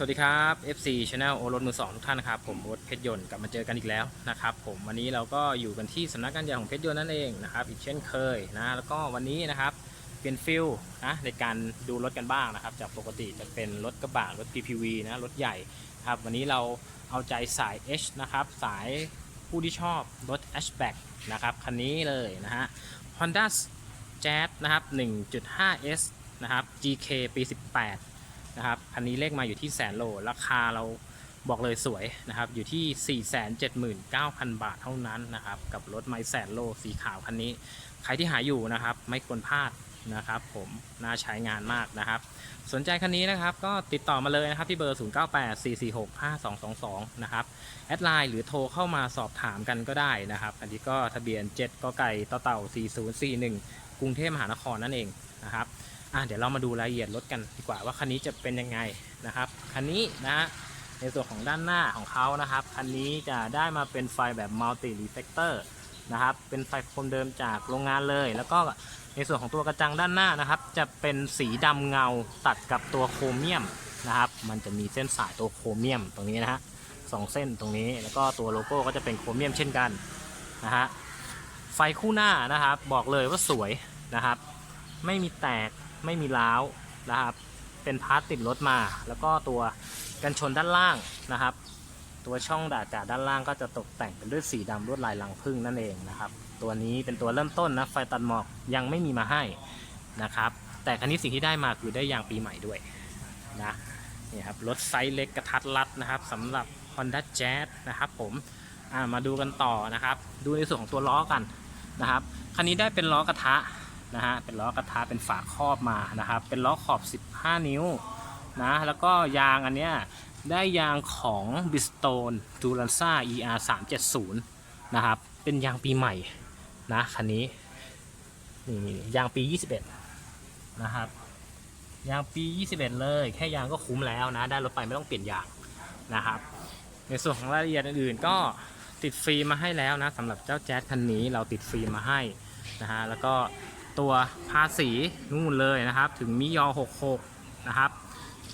สวัสดีครับ FC Channel โอรถมือสองทุกท่านนะครับผมโอ๊ตเพชรยนต์กลับมาเจอกันอีกแล้วนะครับผมวันนี้เราก็อยู่กันที่สำนักงานใหญ่ของเพชรยนต์นั่นเองนะครับอีกเช่นเคยนะแล้วก็วันนี้นะครับเปลี่ยนฟิลนะในการดูรถกันบ้างนะครับ จากปกติจะเป็นรถกระบะรถ PPV นะรถใหญ่ครับวันนี้เราเอาใจสาย H นะครับสายผู้ที่ชอบรถ hatchback นะครับคันนี้เลยนะฮะ Honda Jazz นะครับ 1.5S นะครับ GK ปี 18 นะครับคันนี้เลขมาอยู่ที่แสนโล ราคาเราบอกเลยสวยนะครับอยู่ที่ 479,000 บาทเท่านั้นนะครับกับรถไมแสนโลสีขาวคันนี้ ใครที่หาอยู่นะครับไม่ควรพลาดนะครับผมน่าใช้งานมากนะครับ สนใจคันนี้นะครับก็ติดต่อมาเลยนะครับที่เบอร์ 0984465222 นะครับแอดไลน์หรือโทรเข้ามาสอบถามกันก็ได้นะครับ อันนี้ก็ทะเบียน7กไก่ต่อเต่า 4041 กรุงเทพมหานครนั่นเองนะครับ อะเดี๋ยวเรามาดูรายละเอียดรถกันดีกว่าว่าคันนี้จะเป็นยังไงนะครับคันนี้นะฮะในส่วนของด้านหน้าของเขานะครับคันนี้จะได้มาเป็นไฟแบบ multi reflector นะครับเป็นไฟโคมเดิมจากโรงงานเลย แล้วก็ในส่วนของตัวกระจังด้านหน้านะครับ จะเป็นสีดำเงาตัดกับตัวโครเมียมนะครับมันจะมีเส้นสายตัวโครเมียมตรงนี้นะฮะสองเส้นตรงนี้แล้วก็ตัวโลโก้ก็จะเป็นโครเมียมเช่นกันนะฮะไฟคู่หน้านะครับบอกเลยว่าสวยนะครับ ไม่มีแตก ไม่มีร้าวนะครับ เป็นพาร์ทติดรถมา แล้วก็ตัวกันชนด้านล่างนะครับ ตัวช่องดาดกาด้านล่างก็จะตกแต่งเป็นด้วยสีดำลวดลายรังผึ้งนั่นเองนะครับ ตัวนี้เป็นตัวเริ่มต้นนะไฟตัดหมอกยังไม่มีมาให้นะครับ แต่คันนี้สิ่งที่ได้มาคือได้ยางปีใหม่ด้วยนะนี่ครับรถไซส์เล็กกระทัดรัดนะครับสำหรับ Honda Jazz นะครับผมมาดูกันต่อนะครับ ดูในส่วนของตัวล้อกันนะครับคันนี้ได้เป็นล้อกระทะ นะฮะเป็นล้อกระทะเป็นฝาครอบมานะครับ เป็นล้อขอบ 15 นิ้วนะแล้วก็ยางอันเนี้ยได้ยางของ Bridgestone d u r a n z a ER 370นะครับเป็นยางปีใหม่นะคันนี้นี่ยางปี 21 นะครับยางปี 21 เลย แค่ยางก็คุ้มแล้วนะ ได้รถไปไม่ต้องเปลี่ยนยางนะครับ ในส่วนของรายละเอียดอื่นๆ ก็ติดฟิล์มาให้แล้วนะสำหรับเจ้าแจ๊สคันนี้เราติดฟิล์มมาให้นะฮะแล้วก็ ตัวภาษีนู่นเลยนะครับ ถึงมิยอ 66 นะครับ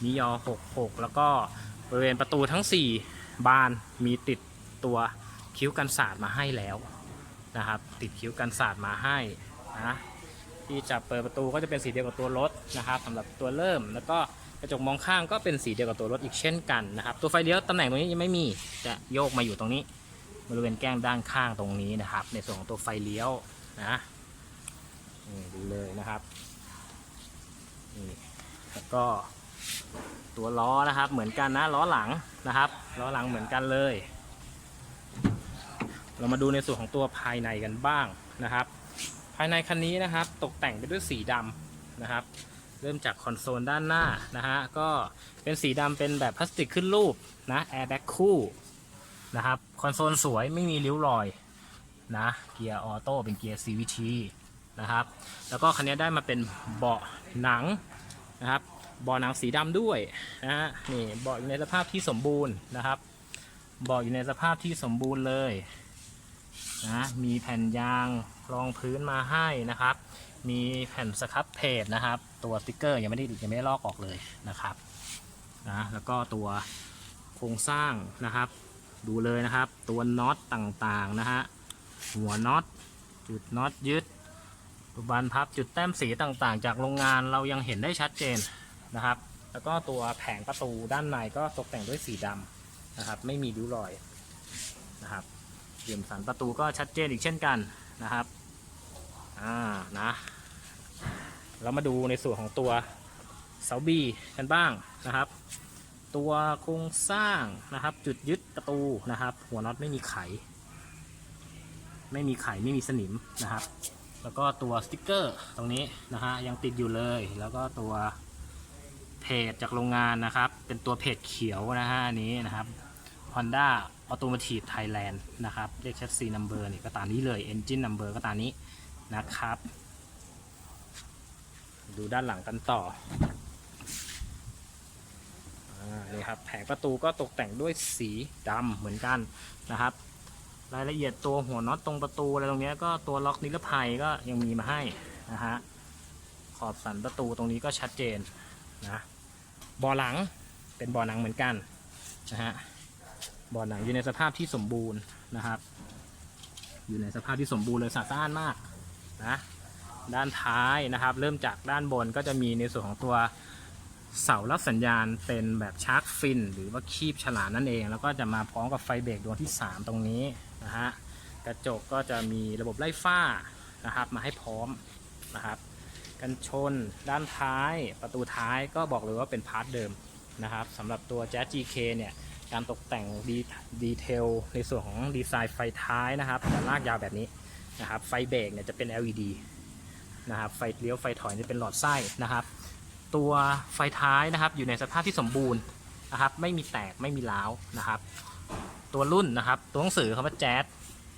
มิยอ 66 แล้วก็บริเวณประตูทั้ง 4 บานมีติดตัวคิ้วกันศาสตร์มาให้แล้วนะครับ ติดคิ้วกันศาสตร์มาให้นะที่จะเปิดประตูก็จะเป็นสีเดียวกับตัวรถนะครับสำหรับตัวเริ่มแล้วก็กระจกมองข้างก็เป็นสีเดียวกับตัวรถอีกเช่นกันนะครับ ตัวไฟเลี้ยวตำแหน่งตรงนี้ยังไม่มีจะโยกมาอยู่ตรงนี้ บริเวณแก้มด้านข้างตรงนี้นะครับ ในส่วนของตัวไฟเลี้ยวนะ นี่ดูเลยนะครับนี่แล้วก็ตัวล้อนะครับเหมือนกันนะล้อหลังนะครับล้อหลังเหมือนกันเลย เรามาดูในส่วนของตัวภายในกันบ้างนะครับ ภายในคันนี้นะครับตกแต่งไปด้วยสีดำนะครับ เริ่มจากคอนโซลด้านหน้านะฮะก็เป็นสีดำเป็นแบบพลาสติกขึ้นรูปนะแอร์แบ็กคู่นะครับคอนโซลสวยไม่มีริ้วรอยนะเกียร์ออโต้เป็นเกียร์ CVT นะครับ แล้วก็คันนี้ได้มาเป็นเบาะหนังนะครับเบาะหนังสีดำด้วยนะฮะนี่เบาะอยู่ในสภาพที่สมบูรณ์นะครับเบาะอยู่ในสภาพที่สมบูรณ์เลยนะมีแผ่นยางรองพื้นมาให้นะครับ มีแผ่นสครับเพจนะครับ ตัวสติกเกอร์ยังไม่ได้ยังไม่ได้ลอกออกเลยนะครับนะแล้วก็ตัวโครงสร้างนะครับ ดูเลยนะครับ ตัวน็อตต่างๆนะฮะหัวน็อตจุดน็อตยึด รูปบานพับจุดแต้มสีต่างๆ จากโรงงานเรายังเห็นได้ชัดเจนนะครับ แล้วก็ตัวแผงประตูด้านในก็ตกแต่งด้วยสีดำนะครับ ไม่มีริ้วรอยนะครับเหลี่ยมสันประตูก็ชัดเจนอีกเช่นกันนะครับอ่านะเรามาดูในส่วนของตัวเสาบีกันบ้างนะครับ ตัวโครงสร้างนะครับ จุดยึดประตูนะครับ หัวน็อตไม่มีไข ไม่มีไขไม่มีสนิมนะครับ แล้วก็ตัวสติกเกอร์ตรงนี้นะฮะยังติดอยู่เลย แล้วก็ตัวเพจจากโรงงานนะครับ เป็นตัวเพจเขียวนะฮะนี้นะครับ Honda Automotive Thailand นะครับเลขแชสซีนัมเบอร์นี่ก็ตามนี้เลย Engine Number ก็ตามนี้นะครับ ดูด้านหลังกันต่ออ่านี่ครับแผงประตูก็ตกแต่งด้วยสีดำเหมือนกันนะครับ รายละเอียดตัวหัวน็อตตรงประตูอะไรตรงนี้ก็ตัวล็อกนิรภัยก็ยังมีมาให้นะฮะขอบสันประตูตรงนี้ก็ชัดเจนนะบาะหลังเป็นบ่อหนังเหมือนกันนะฮะบ่อหนังอยู่ในสภาพที่สมบูรณ์นะครับ อยู่ในสภาพที่สมบูรณ์เลยสะอาดมากนะด้านท้ายนะครับ เริ่มจากด้านบนก็จะมีในส่วนของตัวเสารับสัญญาณเป็นแบบชาร์กฟิน หรือว่าคีบฉลามนั่นเอง แล้วก็จะมาพร้อมกับไฟเบรกดวงที่ 3 ตรงนี้ นะฮะกระจกก็จะมีระบบไล่ฝ้านะครับมาให้พร้อมนะครับ กันชนด้านท้ายประตูท้ายก็บอกเลยว่าเป็นพาร์ทเดิมนะครับสำหรับตัว Jazz GK เนี่ยการตกแต่งดีดีเทลในส่วนของดีไซน์ไฟท้ายนะครับจะลากยาวแบบนี้นะครับไฟเบรกเนี่ยจะเป็น LED นะครับไฟเลี้ยวไฟถอยจะเป็นหลอดไส้นะครับ ตัวไฟท้ายนะครับอยู่ในสภาพที่สมบูรณ์นะครับไม่มีแตกไม่มีร้าวนะครับ ตัวรุ่นนะครับ ตัวหนังสือคำว่าแจ๊ส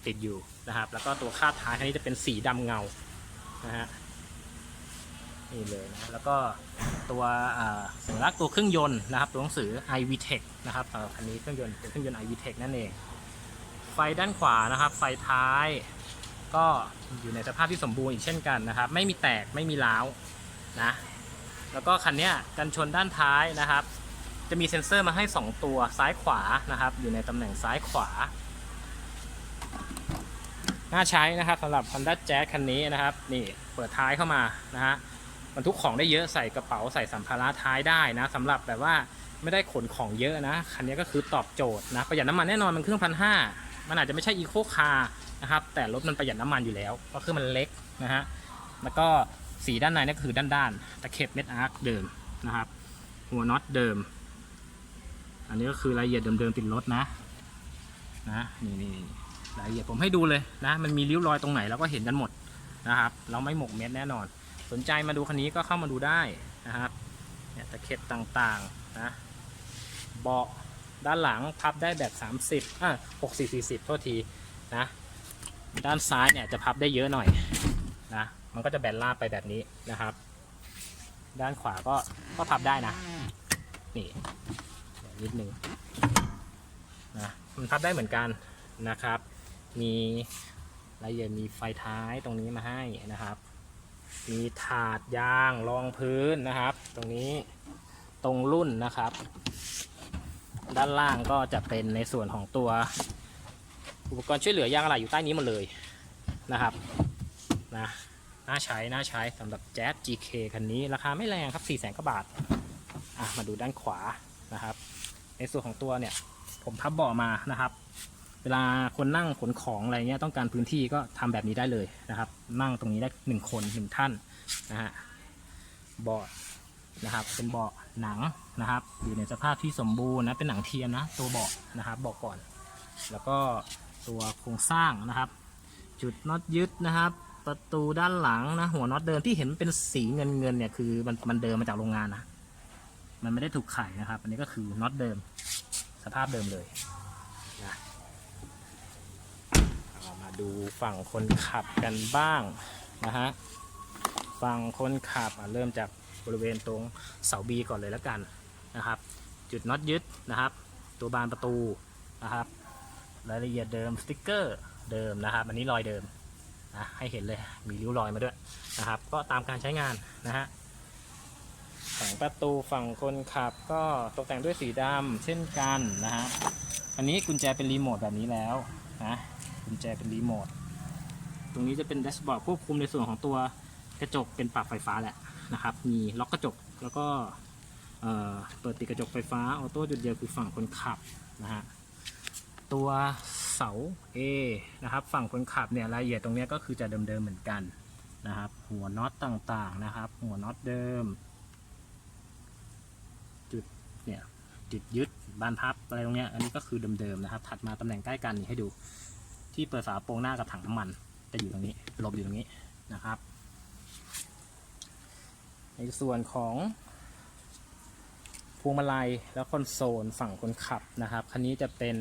ติดอยู่นะครับ แล้วก็ตัวคาดท้ายคันนี้จะเป็นสีดำเงานะฮะนี่เลยนะแล้วก็ตัวอ่าสัญลักษณ์ตัวเครื่องยนต์นะครับ ตัวหนังสือ iVTEC นะครับสำหรับคันนี้เครื่องยนต์เป็นเครื่องยนต์ iVTEC นั่นเอง ไฟด้านขวานะครับ ไฟท้ายก็อยู่ในสภาพที่สมบูรณ์อีกเช่นกันนะครับ ไม่มีแตกไม่มีร้าวนะแล้วก็คันนี้กันชนด้านท้ายนะครับ จะมีเซ็นเซอร์มาให้ 2 ตัวซ้ายขวานะครับ อยู่ในตำแหน่งซ้ายขวา น่าใช้นะครับสำหรับ Honda Jazz คันนี้นะครับ นี่เปิดท้ายเข้ามานะฮะบรรทุกของได้เยอะใส่กระเป๋าใส่สัมภาระท้ายได้นะสำหรับแบบว่าไม่ได้ขนของเยอะนะ คันนี้ก็คือตอบโจทย์นะประหยัดน้ำมันแน่นอนมันเครื่องพันห้ามันอาจจะไม่ใช่อีโคคาร์นะครับแต่รถมันประหยัดน้ำมันอยู่แล้ว ก็คือมันเล็กนะฮะแล้วก็สีด้านในนี่ก็คือด้านๆตะเข็บเม็ดอาร์คเดิมนะครับ หัวน็อตเดิม อันนี้ก็คือรายละเอียดเดิมๆติดรถนะนะนี่นี่รายละเอียดผมให้ดูเลยนะ มันมีริ้วรอยตรงไหนเราก็เห็นกันหมดนะครับ เราไม่หมกเม็ดแน่นอน สนใจมาดูคันนี้ก็เข้ามาดูได้นะครับเนี่ยตะเข็บต่างๆนะเบาะด้านหลังพับได้แบบ 30อะ60 40 โทษทีนะด้านซ้ายเนี่ยจะพับได้เยอะหน่อยนะมันก็จะแบนราบไปแบบนี้นะครับ ด้านขวาก็ก็พับได้นะนี่ นิดนึงนะมันพับได้เหมือนกันนะครับ มีรายละเอียดมีไฟท้ายตรงนี้มาให้นะครับ มีถาดยางรองพื้นนะครับ ตรงนี้ตรงรุ่นนะครับ ด้านล่างก็จะเป็นในส่วนของตัวอุปกรณ์ช่วยเหลือยางอะไหล่อยู่ใต้นี้หมดเลยนะครับนะน่าใช้น่าใช้สำหรับ Jazz GK คันนี้ ราคาไม่แรงครับ4 0 0 0 0 0กว่าบาทอะมาดูด้านขวานะครับ ในส่วนของตัวเนี่ย ผมพับเบาะมานะครับ เวลาคนนั่งขนของอะไรเงี้ยต้องการพื้นที่ก็ทำแบบนี้ได้เลยนะครับ นั่งตรงนี้ได้หนึ่งคนหนึ่งท่านนะฮะเบาะนะครับ เป็นเบาะหนังนะครับ อยู่ในสภาพที่สมบูรณ์นะเป็นหนังเทียมนะตัวเบาะนะครับเบาะก่อน แล้วก็ตัวโครงสร้างนะครับ จุดน็อตยึดนะครับประตูด้านหลังนะหัวน็อตเดิมที่เห็นเป็นสีเงินเงินเนี่ยคือมันมันเดิมมาจากโรงงานนะ มันไม่ได้ถูกไขนะครับ อันนี้ก็คือน็อตเดิม สภาพเดิมเลยเรามาดูฝั่งคนขับกันบ้างนะฮะฝั่งคนขับเริ่มจากบริเวณตรงเสาบีก่อนเลยแล้วกันนะครับ จุดน็อตยึดนะครับ ตัวบานประตูนะครับรายละเอียดเดิมสติกเกอร์เดิมนะครับ อันนี้รอยเดิมนะให้เห็นเลยมีริ้วรอยมาด้วยนะครับ ก็ตามการใช้งานนะฮะ ฝั่งประตูฝั่งคนขับก็ตกแต่งด้วยสีดำเช่นกันนะฮะ อันนี้กุญแจเป็นรีโมทแบบนี้แล้วนะ กุญแจเป็นรีโมท ตรงนี้จะเป็นแดชบอร์ดควบคุมในส่วนของตัวกระจกเป็นปรับไฟฟ้าแหละนะครับ มีล็อกกระจกแล้วก็เเปิดติดกระจกไฟฟ้าออโต้จุดเดียวคือฝั่งคนขับนะฮะ ตัวเสา A นะครับฝั่งคนขับเนี่ยรายละเอียดตรงนี้ก็คือจะเดิมๆเหมือนกันนะครับ หัวน็อตต่างๆนะครับ หัวน็อตเดิม เนี่ยจุดยึดบานพับอะไรตรงเนี้ยอันนี้ก็คือเดิมๆนะครับ ถัดมาตำแหน่งใกล้กันนี่ให้ดู ที่เปิดฝาโปรงหน้ากับถังน้ำมันจะอยู่ตรงนี้หลบอยู่ตรงนี้นะครับ ในส่วนของพวงมาลัยแล้วคอนโซลฝั่งคนขับนะครับคันนี้จะเป็น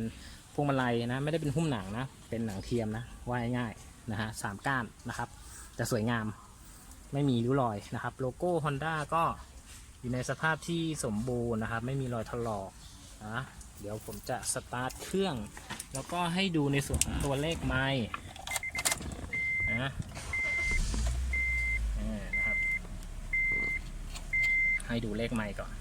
พวงมาลัยนะไม่ได้เป็นหุ้มหนังนะเป็นหนังเทียมนะว่าง่ายๆนะฮะสามก้านนะครับจะสวยงามไม่มีริ้วรอยนะครับ โลโก้ Honda ก็ อยู่ในสภาพที่สมบูรณ์นะครับ ไม่มีรอยถลอกนะเดี๋ยวผมจะสตาร์ทเครื่อง แล้วก็ให้ดูในส่วนของตัวเลขไม้นะนะครับ ให้ดูเลขไม้ก่อน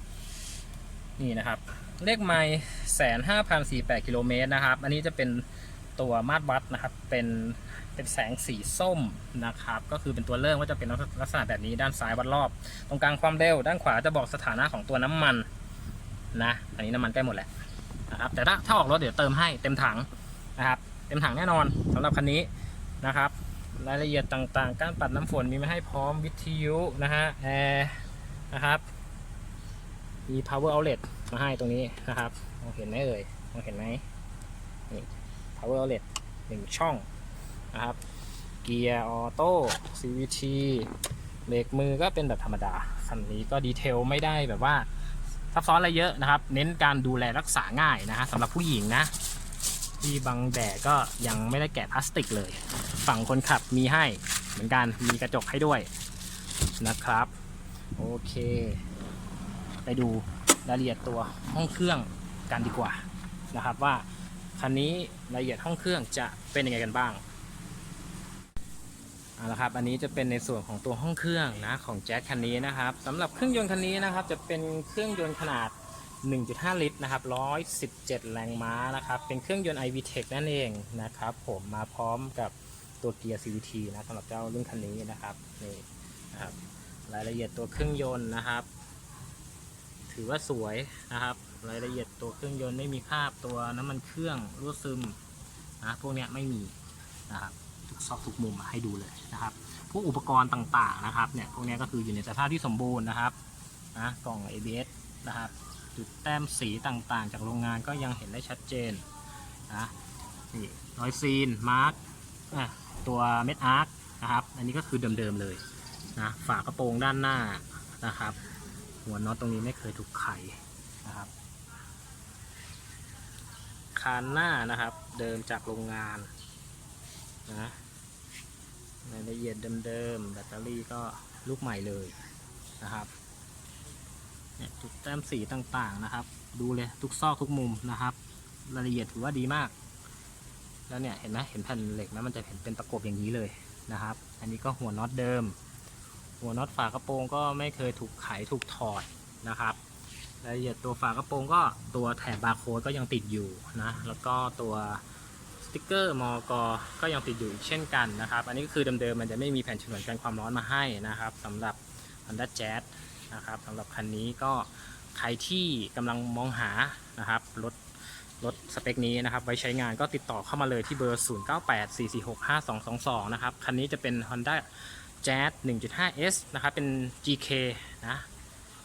นี่นะครับ เลขไมล์แสนห้าพันสี่แปดกิโลเมตรนะครับ อันนี้จะเป็น ตัวมาตรวัดนะครับ เป็นเป็นแสงสีส้มนะครับ ก็คือเป็นตัวเริ่มว่าจะเป็นลักษณะแบบนี้ด้านซ้ายวัดรอบ ตรงกลางความเร็ว ด้านขวาจะบอกสถานะของตัวน้ำมันนะอันนี้น้ำมันใกล้หมดแล้วนะครับ แต่ถ้าถ้าออกรถเดี๋ยวเติมให้เต็มถังนะครับ เต็มถังแน่นอนสำหรับคันนี้นะครับ รายละเอียดต่างๆ การปัดน้ำฝนมีมาให้พร้อมวิทยุนะฮะแอร์นะครับมี power outlet มาให้ตรงนี้นะครับมองเห็นไหมเอ่ยมองเห็นไหมนี่ power outlet หนึ่งช่องนะครับเกียร์ออโต้ CVT เบรกมือก็เป็นแบบธรรมดา คันนี้ก็ดีเทลไม่ได้แบบว่าซับซ้อนอะไรเยอะนะครับ เน้นการดูแลรักษาง่ายนะฮะสำหรับผู้หญิงนะ ที่บังแดดก็ยังไม่ได้แกะพลาสติกเลย ฝั่งคนขับมีให้เหมือนกันมีกระจกให้ด้วยนะครับ โอเค ไปดูรายละเอียดตัวห้องเครื่องกันดีกว่านะครับว่า คันนี้รายละเอียดห้องเครื่องจะเป็นยังไงกันบ้างเอาละครับ อันนี้จะเป็นในส่วนของตัวห้องเครื่องนะของแจ๊สคันนี้นะครับสำหรับเครื่องยนต์คันนี้นะครับ จะเป็นเครื่องยนต์ขนาด 1.5 ลิตรนะครับ117 แรงม้านะครับ เป็นเครื่องยนต์ iVTEC นั่นเองนะครับ ผมมาพร้อมกับตัวเกียร์ CVT นะสำหรับเจ้ารุ่นคันนี้นะครับนี่นะครับ รายละเอียดตัวเครื่องยนต์นะครับ ถือว่าสวยนะครับ รายละเอียดตัวเครื่องยนต์ไม่มีคราบตัวน้ำมันเครื่องรั่วซึมนะพวกนี้ไม่มีนะครับทุกซอกทุกมุมให้ดูเลยนะครับ พวกอุปกรณ์ต่างๆนะครับเนี่ยพวกนี้ก็คืออยู่ในสภาพที่สมบูรณ์นะครับนะกล่อง ABS นะครับ จุดแต้มสีต่างๆ จากโรงงานก็ยังเห็นได้ชัดเจนนะนี่รอยซีนมาร์กตัวเม็ดอาร์คนะครับ อันนี้ก็คือเดิมๆเลยนะฝากระโปรงด้านหน้านะครับ หัวน็อตตรงนี้ไม่เคยถูกไขนะครับ คานหน้านะครับ เดิมจากโรงงานนะรายละเอียดเดิมๆแบตเตอรี่ก็ลูกใหม่เลยนะครับเนี่ยจุดแต้มสีต่างๆนะครับ ดูเลยทุกซอกทุกมุมนะครับ รายละเอียดถือว่าดีมาก แล้วเนี่ยเห็นไหมเห็นแผ่นเหล็กไหมมันจะเห็นเป็นตะกบอย่างนี้เลยนะครับ อันนี้ก็หัวน็อตเดิม หัวน็อตฝากระโปรงก็ไม่เคยถูกไขถูกถอดนะครับรายละเอียดตัวฝากระโปรงก็ตัวแถบบาร์โค้ดก็ยังติดอยู่นะแล้วก็ตัวสติกเกอร์มอกก็ยังติดอยู่อีกเช่นกันนะครับ อันนี้ก็คือเดิมๆมันจะไม่มีแผ่นฉนวนกันความร้อนมาให้นะครับสำหรับ Honda Jazz นะครับสำหรับคันนี้ก็ใครที่กำลังมองหานะครับรถรถสเปคนี้นะครับไว้ใช้งานก็ติดต่อเข้ามาเลยที่เบอร์ 0984465222 นะครับ คันนี้จะเป็น Honda Jazz 1.5S นะครับ เป็น GK นะ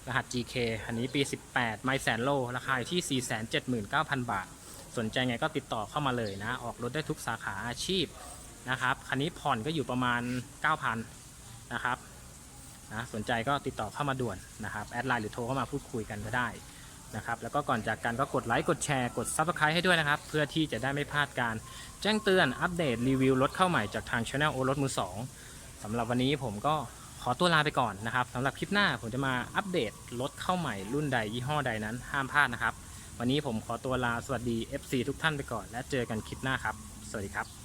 รหัส GK คันนี้ปี 18 ไม่แสนโล ราคาอยู่ที่ 479,000 บาท สนใจไงก็ติดต่อเข้ามาเลยนะ ออกรถได้ทุกสาขาอาชีพนะครับ คันนี้ผ่อนก็อยู่ประมาณ 9,000 นะครับ นะ สนใจก็ติดต่อเข้ามาด่วนนะครับ แอดไลน์หรือโทรเข้ามาพูดคุยกันก็ได้นะครับ แล้วก็ก่อนจากกันก็กดไลค์ กดแชร์ กด Subscribe ให้ด้วยนะครับ เพื่อที่จะได้ไม่พลาดการแจ้งเตือน อัปเดต รีวิวรถเข้าใหม่จากทาง Channel โอรถมือ2 สำหรับวันนี้ผมก็ขอตัวลาไปก่อนนะครับสำหรับคลิปหน้าผมจะมาอัปเดตรถเข้าใหม่รุ่นใดยี่ห้อใดนั้นห้ามพลาดนะครับ วันนี้ผมขอตัวลาสวัสดี FC ทุกท่านไปก่อน และเจอกันคลิปหน้าครับ สวัสดีครับ